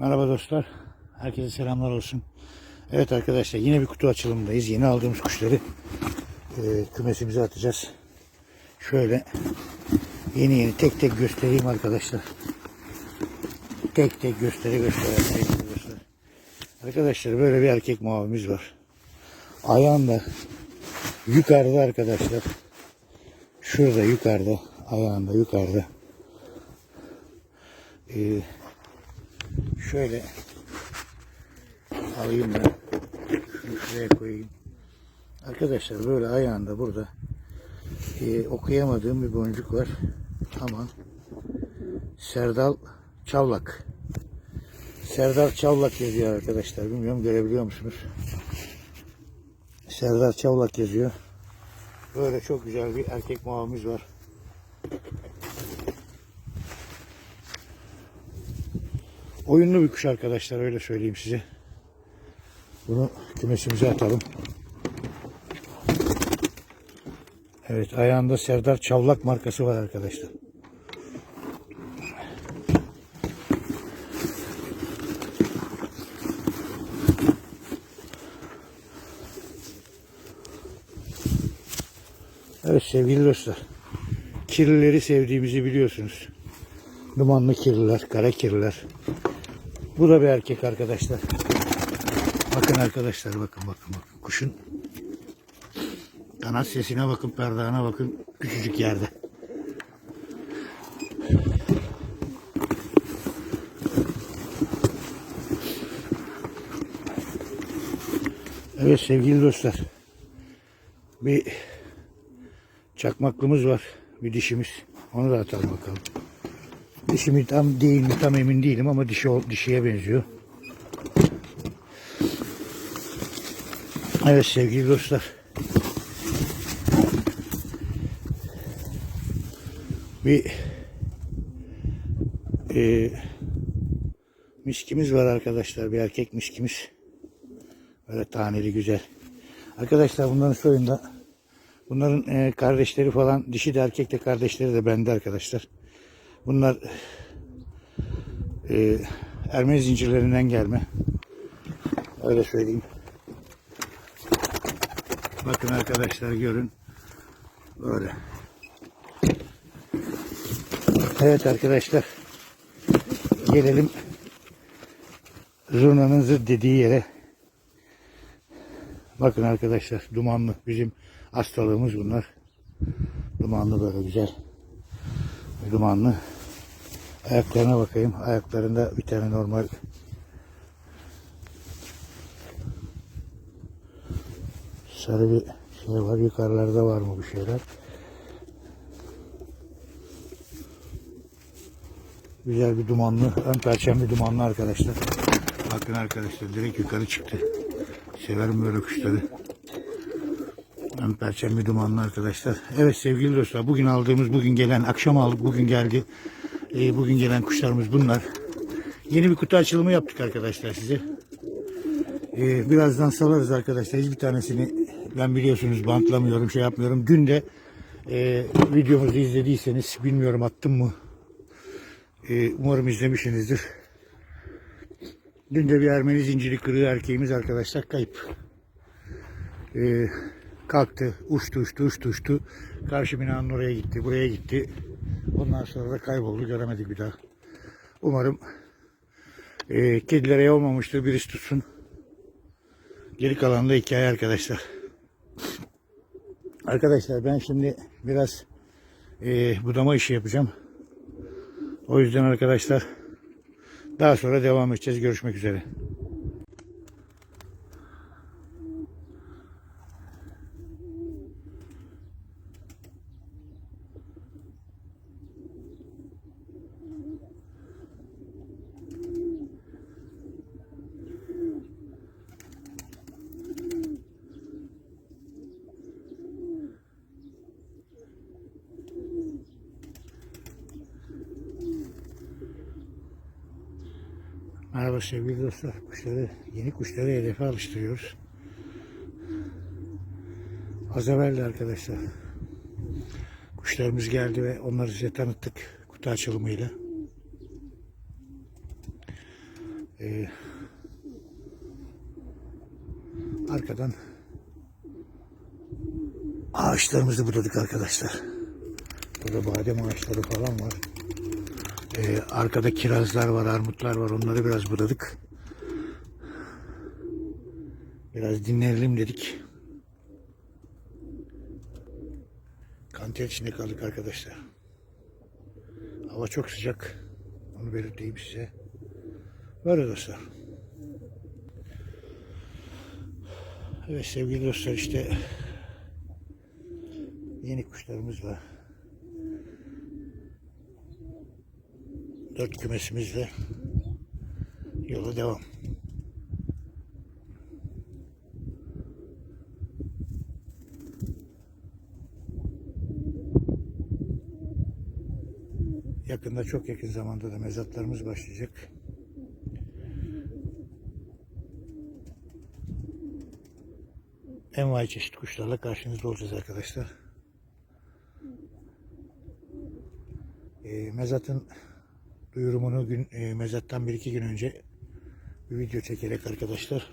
Merhaba dostlar. Herkese selamlar olsun. Evet arkadaşlar yine bir kutu açılımındayız. Yeni aldığımız kuşları e, kümesimize atacağız. Şöyle yeni yeni tek tek göstereyim arkadaşlar. Tek tek göstere göstere. tek tek göstere. Arkadaşlar böyle bir erkek mavimiz var. Ayağında yukarıda arkadaşlar. Şurada yukarıda. Ayağında yukarıda. Ee, şöyle alayım ben. Şunu şuraya koyayım. Arkadaşlar böyle ayağında burada e, okuyamadığım bir boncuk var. Ama Serdal Çavlak. Serdar Çavlak yazıyor arkadaşlar. Bilmiyorum görebiliyor musunuz? Serdar Çavlak yazıyor. Böyle çok güzel bir erkek mavimiz var. Oyunlu bir kuş arkadaşlar öyle söyleyeyim size. Bunu kümesimize atalım. Evet ayağında Serdar Çavlak markası var arkadaşlar. Evet sevgili dostlar. Kirlileri sevdiğimizi biliyorsunuz. Dumanlı kirliler, kara kirliler. Bu da bir erkek arkadaşlar. Bakın arkadaşlar bakın bakın bakın. Kuşun kanat sesine bakın, perdana bakın. Küçücük yerde. Evet sevgili dostlar. Bir çakmaklımız var. Bir dişimiz. Onu da atalım bakalım. Dişi mi tam değil mi tam emin değilim ama dişi dişiye benziyor. Evet sevgili dostlar. Bir e, miskimiz var arkadaşlar. Bir erkek miskimiz. Böyle taneli güzel. Arkadaşlar bunların soyunda bunların e, kardeşleri falan dişi de erkek de kardeşleri de bende arkadaşlar. Bunlar e, Ermeni zincirlerinden gelme. Öyle söyleyeyim. Bakın arkadaşlar görün. Böyle. Evet arkadaşlar. Gelelim zurnanın zıt dediği yere. Bakın arkadaşlar dumanlı bizim hastalığımız bunlar. Dumanlı böyle güzel. Dumanlı. Ayaklarına bakayım. Ayaklarında bir tane normal sarı bir şey var. Yukarılarda var mı bir şeyler? Güzel bir dumanlı, ön perçemli dumanlı arkadaşlar. Bakın arkadaşlar direkt yukarı çıktı. Severim böyle kuşları. Ön perçemli dumanlı arkadaşlar. Evet sevgili dostlar bugün aldığımız, bugün gelen, akşam aldık, bugün geldi. Ee, bugün gelen kuşlarımız bunlar. Yeni bir kutu açılımı yaptık arkadaşlar size. Ee, birazdan salarız arkadaşlar. Hiçbir tanesini ben biliyorsunuz bantlamıyorum, şey yapmıyorum. Dün de e, videomuzu izlediyseniz bilmiyorum attım mı? Ee, umarım izlemişsinizdir. Dün de bir Ermeni zinciri kırığı erkeğimiz arkadaşlar kayıp. Ee, kalktı, uçtu, uçtu, uçtu, uçtu. Karşı binanın oraya gitti, buraya gitti. Ondan sonra da kayboldu, göremedik bir daha. Umarım e, kedilere yol olmamıştır, birisi tutsun. Geri kalan da hikaye arkadaşlar. Arkadaşlar ben şimdi biraz e, budama işi yapacağım. O yüzden arkadaşlar daha sonra devam edeceğiz. Görüşmek üzere. Merhaba sevgili dostlar. Kuşları, yeni kuşları hedefe alıştırıyoruz. Az evvel arkadaşlar. Kuşlarımız geldi ve onları size tanıttık kutu açılımıyla. Ee, arkadan ağaçlarımızı budadık arkadaşlar. Burada badem ağaçları falan var. Ee, arkada kirazlar var, armutlar var. Onları biraz budadık. Biraz dinlenelim dedik. Kanter içinde kaldık arkadaşlar. Hava çok sıcak. Onu belirteyim size. Böyle dostlar. Evet sevgili dostlar işte yeni kuşlarımız var. Dört kümesimizle yola devam. Yakında çok yakın zamanda da mezatlarımız başlayacak. Envai çeşit kuşlarla karşınızda olacağız arkadaşlar. E, mezatın duyurumunu gün, e, mezattan bir iki gün önce bir video çekerek arkadaşlar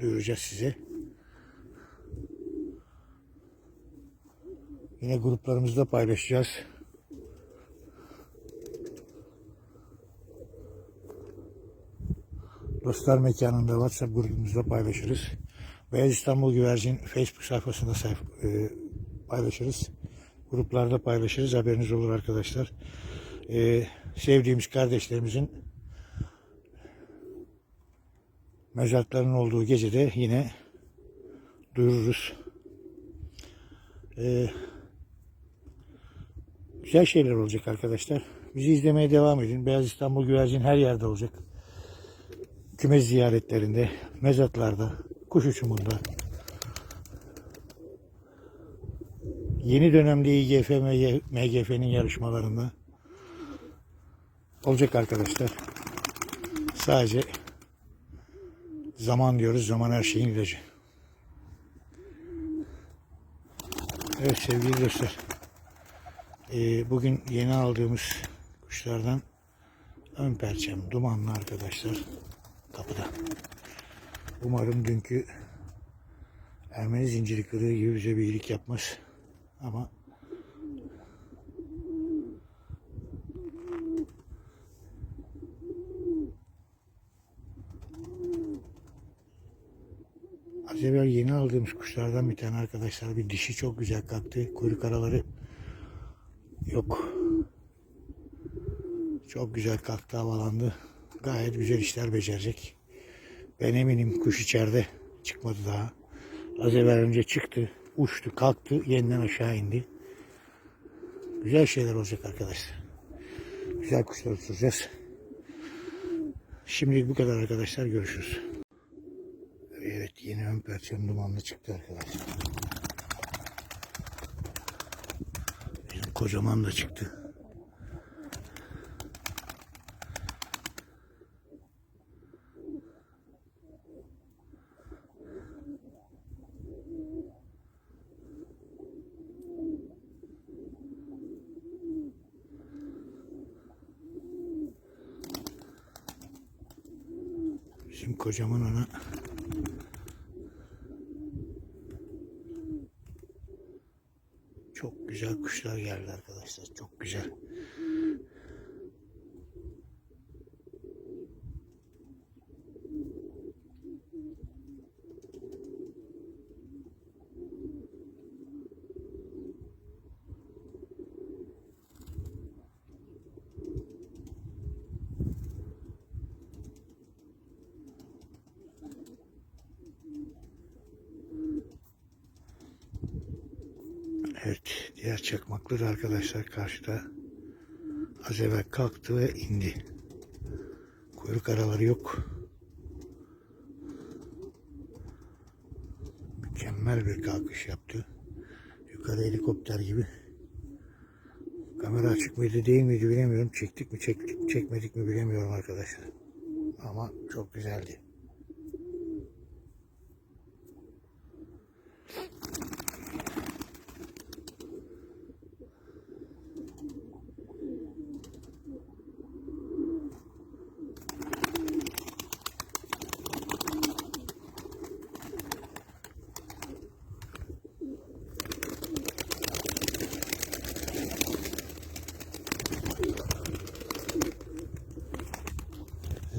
duyuracağız size. Yine gruplarımızda paylaşacağız. Dostlar mekanında WhatsApp grubumuzda paylaşırız. Beyaz İstanbul Güvercin Facebook sayfasında sayf e, paylaşırız. Gruplarda paylaşırız. Haberiniz olur arkadaşlar. E, sevdiğimiz kardeşlerimizin mezatlarının olduğu gecede yine duyururuz. E, güzel şeyler olacak arkadaşlar. Bizi izlemeye devam edin. Beyaz İstanbul Güvercin her yerde olacak kümes ziyaretlerinde, mezatlarda, kuş uçumunda, yeni dönemde İGF, MGF'nin yarışmalarında olacak arkadaşlar. Sadece zaman diyoruz, zaman her şeyin ilacı. Evet sevgili dostlar, ee, bugün yeni aldığımız kuşlardan ön perçem dumanlı arkadaşlar kapıda. Umarım dünkü Ermeni zinciri kırığı gibi bize bir iyilik yapmaz. Ama Az evvel yeni aldığımız kuşlardan bir tane arkadaşlar bir dişi çok güzel kalktı. Kuyruk araları yok. Çok güzel kalktı havalandı gayet güzel işler becerecek. Ben eminim kuş içeride çıkmadı daha. Az evvel önce çıktı, uçtu, kalktı, yeniden aşağı indi. Güzel şeyler olacak arkadaşlar. Güzel kuşlar uçuracağız. Şimdilik bu kadar arkadaşlar. Görüşürüz. Ön perçem dumanlı çıktı arkadaşlar. Bizim kocaman da çıktı. Bizim kocaman ana çok güzel kuşlar geldi arkadaşlar. Çok güzel. Evet, diğer çakmaklı da arkadaşlar karşıda az evvel kalktı ve indi. Kuyruk araları yok. Mükemmel bir kalkış yaptı. Yukarı helikopter gibi. Kamera açık mıydı değil miydi bilemiyorum. Çektik mi çektik mi çekmedik mi bilemiyorum arkadaşlar. Ama çok güzeldi.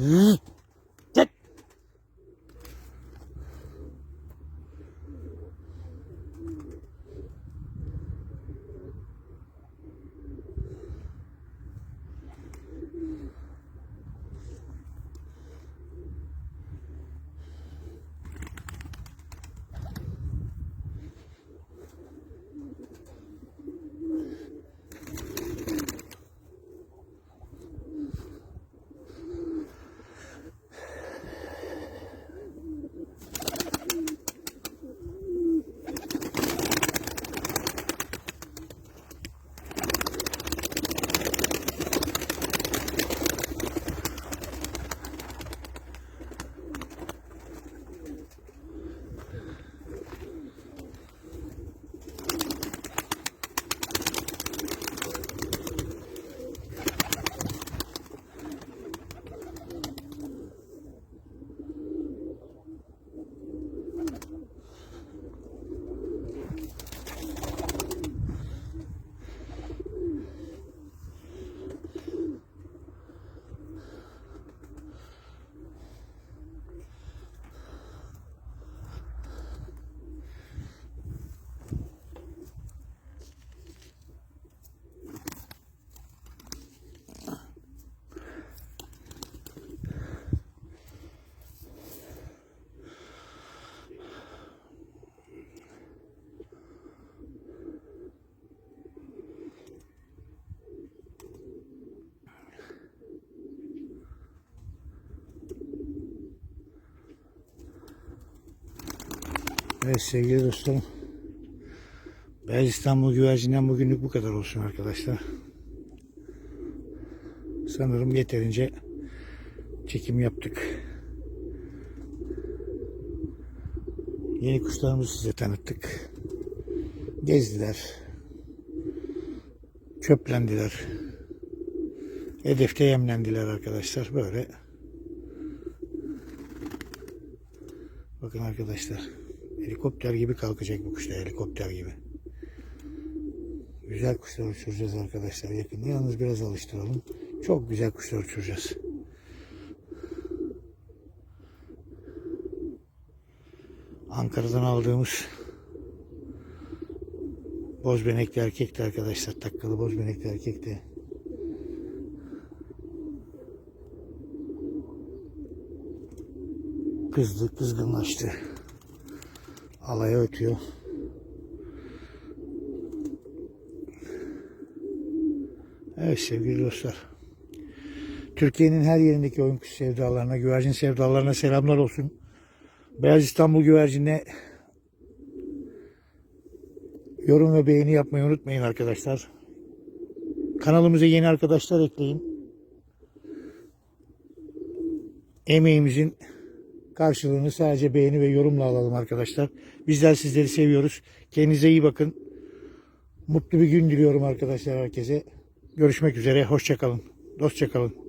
Mm-hmm. Evet sevgili dostlarım. Beyaz İstanbul güvercinden bugünlük bu kadar olsun arkadaşlar. Sanırım yeterince çekim yaptık. Yeni kuşlarımızı size tanıttık. Gezdiler. Çöplendiler. Hedefte yemlendiler arkadaşlar. Böyle. Bakın arkadaşlar. Helikopter gibi kalkacak bu kuşlar. Helikopter gibi. Güzel kuşlar uçuracağız arkadaşlar yakında. Yalnız biraz alıştıralım. Çok güzel kuşlar uçuracağız. Ankara'dan aldığımız bozbenekli erkekti arkadaşlar. Takkalı bozbenekli erkekti. Kızdı, kızgınlaştı. Alaya ötüyor. Evet sevgili dostlar. Türkiye'nin her yerindeki oyun kuşu sevdalarına, güvercin sevdalarına selamlar olsun. Beyaz İstanbul güvercine yorum ve beğeni yapmayı unutmayın arkadaşlar. Kanalımıza yeni arkadaşlar ekleyin. Emeğimizin karşılığını sadece beğeni ve yorumla alalım arkadaşlar. Bizler sizleri seviyoruz. Kendinize iyi bakın. Mutlu bir gün diliyorum arkadaşlar herkese. Görüşmek üzere. Hoşçakalın. Dostçakalın.